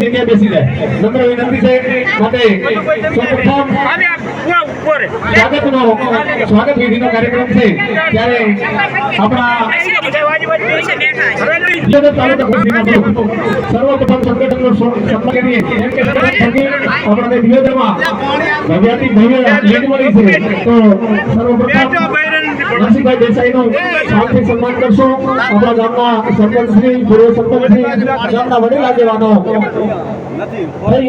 જગ્યાએ બેસી જાય? નમ્ર વિનંતી છે માટે સૌપ્રથમ સ્વાગતનો સ્વાગત વિધિનો કાર્યક્રમ છે. ત્યારે આપણા વિજયનગર તાલુકા સર્વપ્રથમ સન્માન કરીએ દેસાઈનું શાંતિ સન્માન કરશો આપણા ગામના સરપંચ શ્રી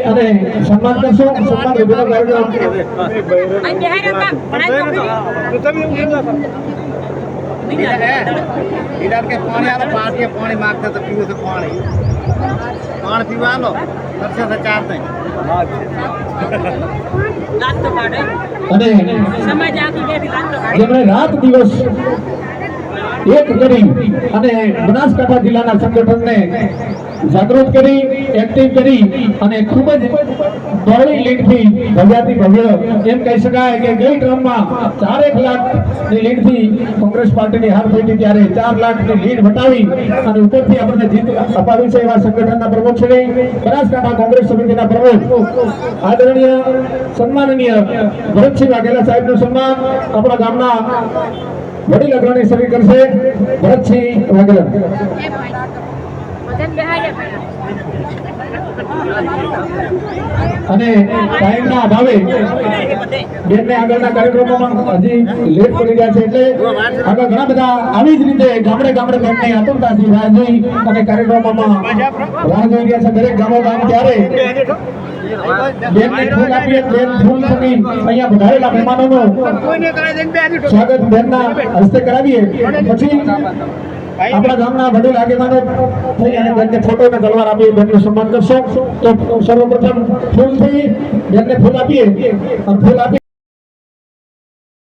અને સન્માન કરશો કાર્યક્રમ કે પાણી આલો પાર્ટીએ પાણી માંગતા તો પીવું છે પાણી. પાણી પીવા આલો કરશે તો ચાર નહીં. અને રાત દિવસ એક કરી અને બનાસકાંઠા જિલ્લાના સંગઠનને જાગૃત કરી એક્ટિવ કરી અને ખૂબ જ દોડી લીડથી ભવ્યાથી ભવ્ય એમ કહી શકાય કે ગઈ ક્રમમાં ચારેક લાખની લીડથી કોંગ્રેસ પાર્ટીની હાર થઈ ત્યારે ચાર લાખની લીડ વટાવી અને ઉપરથી આપણને જીત અપાવી છે એવા સંગઠનના પ્રમુખ છે બનાસકાંઠા કોંગ્રેસ સમિતિના પ્રમુખ, આદરણીય, સન્માનનીય ભરતસિંહ વાઘેલા સાહેબનું સન્માન આપણા ગામના વડીલ અગ્રણી સભી કરશે ભરતસિંહ વાઘેલા. અને ટાઈમના અભાવે બેનને આગળના કાર્યક્રમોમાં હજી લેટ પડી ગયા છે એટલે આગળ ઘણા બધા આવી જ રીતે ગામડે ગામડે બેનને આતુરતાથી રાહ જોઈ અને કાર્યક્રમોમાં રાહ જોઈ રહ્યા છે દરેક ગામો ગામ ત્યારે બેનને બેન ફૂલ હસ્તે કરાવીએ. પછી આપણા ગામના વડીલ આગેવાનો થઈ અને તેમને ફોટો અને તલવાર આપી બેનનું સન્માન કરશો. તો સર્વપ્રથમ ફૂલથી બેનને ફૂલ આપીએ, ફૂલ આપી